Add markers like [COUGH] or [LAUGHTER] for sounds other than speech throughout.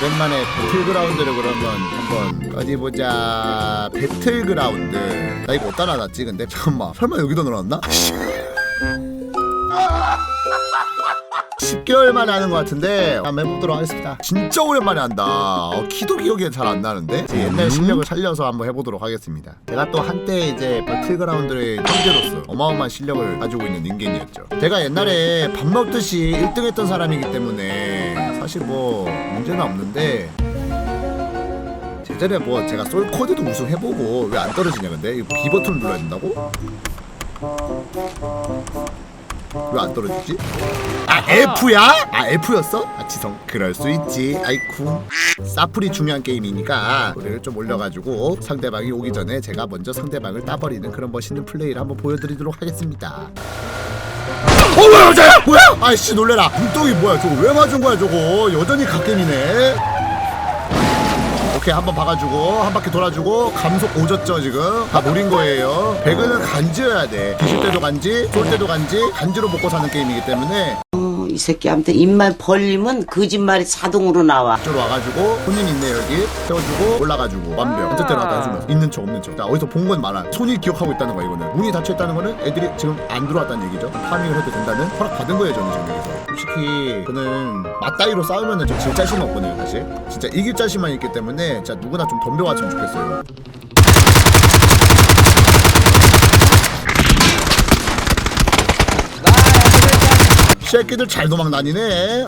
오랜만에 배틀그라운드를 그러면 한번 어디 보자. 배틀그라운드. 나 이거 어디다 놨지 근데? 잠깐만 [LAUGHS] 설마 여기다 넣어놨나? 10개월 만에 하는 것 같은데 한번 해보도록 하겠습니다. 진짜 오랜만에 한다. 어, 키도 기억이 잘 안 나는데? 제 옛날 실력을 살려서 한번 해보도록 하겠습니다. 제가 또 한때 이제 배틀그라운드의 형제로서 어마어마한 실력을 가지고 있는 인간이었죠. 제가 옛날에 밥 먹듯이 1등 했던 사람이기 때문에 사실 뭐 문제는 없는데 제전에 뭐 제가 솔 코드도 우승해보고 왜 안 떨어지냐 근데 이거 B 버튼을 눌러야 된다고? 왜 안 떨어지지? 아 F야? 아 F였어? 아 지성 그럴 수 있지 아이쿠 사플이 중요한 게임이니까 노래를 좀 올려가지고 상대방이 오기 전에 제가 먼저 상대방을 따버리는 그런 멋있는 플레이를 한번 보여드리도록 하겠습니다 어 뭐야 여자 야 뭐야? 아이씨 놀래라. 눈덩이 뭐야 저거? 왜 맞은 거야 저거? 여전히 갓겜이네. 오케이 한번 봐가지고 한 바퀴 돌아주고 감속 오졌죠 지금? 다 노린 거예요. 배그는 간지여야 돼. 뒤질 때도 간지 쏠 때도 간지 간지로 먹고 사는 게임이기 때문에 새끼한테 입만 벌리면 거짓말이 자동으로 나와. 이쪽으로 와가지고 손님 있네 여기. 세워주고 올라가지고 완벽. 언제 때나 다 해주면서. 있는 척 없는 척자 어디서 본건 많아. 손이 기억하고 있다는 거야 이거는. 문이 닫혀있다는 거는 애들이 지금 안 들어왔다는 얘기죠. 파밍을 해도 된다는 허락 받은 거예요 저는 지금 여기서. 솔직히 저는 맞다이로 싸우면은 좀 질 자신 없거든요 사실. 진짜 이길 자신만 있기 때문에 진짜 누구나 좀 덤벼왔으면 좋겠어요 새끼들 잘 도망 다니네.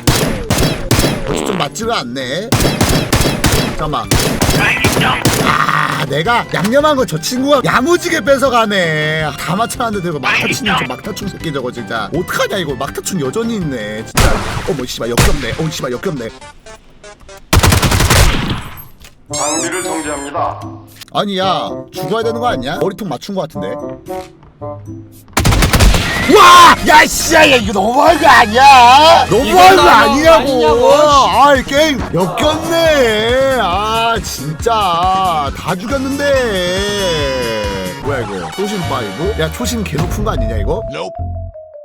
어찌 좀 맞지가 않네. 잠깐만. 아 내가 양념한 거 저 친구가 야무지게 뺏어가네. 다 맞춰놨는데 이거 막타치는 저 막타충 새끼 저거 진짜. 어떡하냐 이거. 막타충 여전히 있네 진짜. 어머 씨발 역겹네. 어 씨발 역겹네. 장비를 정지합니다. 아니 야. 죽어야 되는 거 아니야? 머리통 맞춘 거 같은데 와! 야 씨야 야 이거 너무한 거 아니야? 너무한 거 아니냐고 아이 게임 역겹네 아 진짜 다 죽였는데 뭐야 이거 초신 파이브? 야 초신 개 높은 거 아니냐 이거?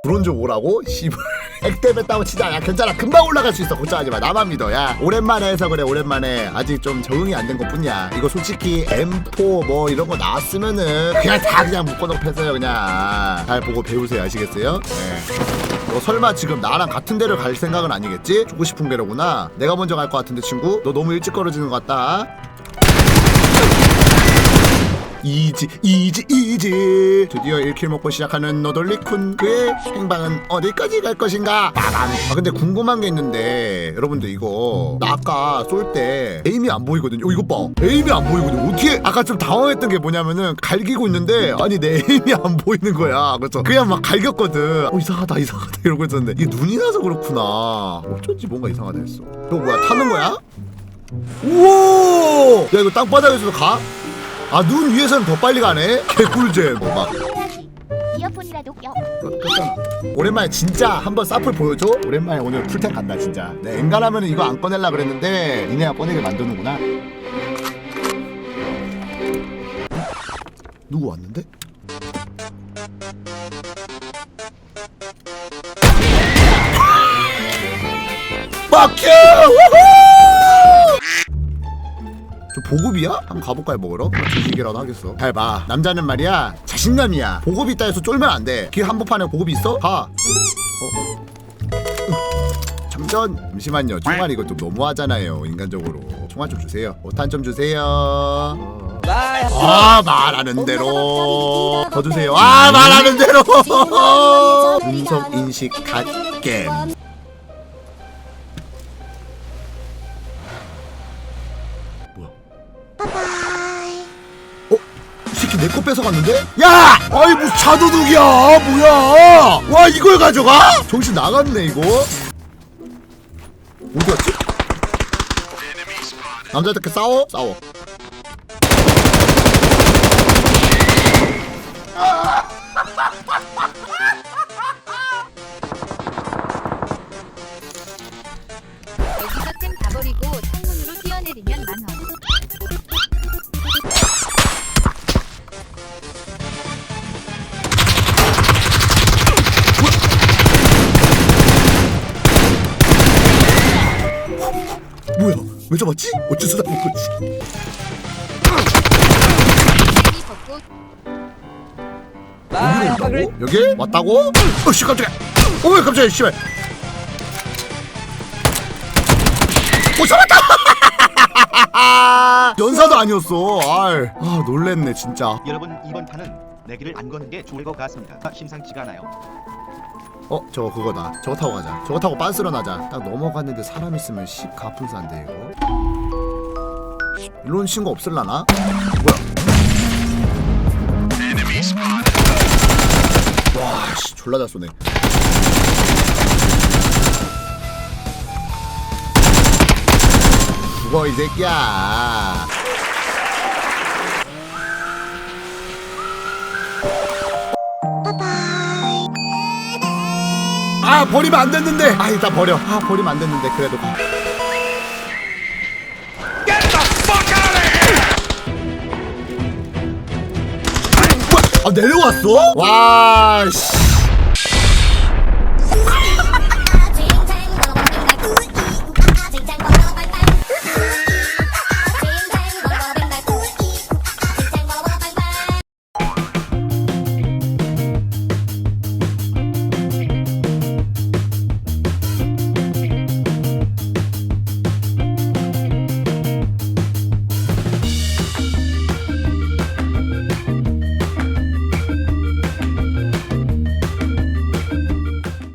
브론즈 5라고? [LAUGHS] 씨발. 액대 뺐다고 치자 야 괜찮아. 금방 올라갈 수 있어. 걱정하지 마. 나만 믿어. 야. 오랜만에 해서 그래. 오랜만에. 아직 좀 적응이 안 된 것 뿐이야. 이거 솔직히 M4 뭐 이런 거 나왔으면은 그냥 다 그냥 묶어놓고 패세요 그냥. 잘 보고 배우세요. 아시겠어요? 네. 너 설마 지금 나랑 같은 데를 갈 생각은 아니겠지? 죽고 싶은 게로구나. 내가 먼저 갈 것 같은데 친구. 너 너무 일찍 걸어지는 것 같다 이지 이지 이지. 드디어 1킬 먹고 시작하는 노돌리쿤. 그의 행방은 어디까지 갈 것인가? 빠밤 아 근데 궁금한 게 있는데 여러분들 이거 나 아까 쏠 때 에임이 안 보이거든요. 어, 이거 봐. 에임이 안 보이거든 어떻게 아까 좀 당황했던 게 뭐냐면은 갈기고 있는데 아니 내 에임이 안 보이는 거야. 그래서 그냥 막 갈겼거든. 어 이상하다 이상하다. 이러고 있었는데 이게 눈이 나서 그렇구나. 어쩐지 뭔가 이상하다 했어. 이거 뭐야? 타는 거야? 우와! 야 이거 땅바닥에서도 가? 아 눈 위에서는 더 빨리 가네? [LAUGHS] 개꿀잼 뭐막 이어폰이라도 껴. 오랜만에 진짜 한번 사플 보여줘? 오랜만에 오늘 풀템 간다 진짜 내 엔간하면 이거 안 꺼낼라 그랬는데 니네가 꺼내게 만드는구나 누구 왔는데? 막혀! 저 보급이야? 한번 가볼까요 먹으러? 주식이라도 하겠어. 잘 봐. 남자는 말이야 자신감이야. 보급 있다 해서 쫄면 안돼. 길 한복판에 보급이 있어? 가. 어? 잠전. 잠시만요. 총알 이거 좀 너무하잖아요 인간적으로. 총알 좀 주세요. 오탄 좀 주세요. 아 말하는 대로. 더 주세요. 아 말하는 대로. [LAUGHS] 음성 인식 갓겜 내 거 뺏어갔는데? 야! 아이 무슨 자도둑이야 뭐야 와 이걸 가져가? 정신 나갔네 이거 어디 갔지? 남자들끼리 싸워? 싸워 왜 잡았지? 어째서 잡은 거지? 이 벚꽃 여기로 온다고? 여기? 왔다고? 어씨 깜짝이야 어왜 깜짝이야 씨발 오 잡았다 [LAUGHS] 연사도 아니었어 아이 아 놀랬네 진짜 여러분 이번 판은 내기를 안 거는 게 좋을 것 같습니다. 심상치가 않아요. 어 저거 그거다. 저거 타고 가자. 저거 타고 빤스런 하자. 딱 넘어갔는데 사람 있으면 10 가풍산데 이거. 일론 친구 없을라나? 뭐야? 와씨 졸라 잘 쏘네. 죽어 이 새끼야 아 버리면 안 됐는데. 아 일단 버려. 아 버리면 안 됐는데 그래도. 가 아 내려왔어? 와 씨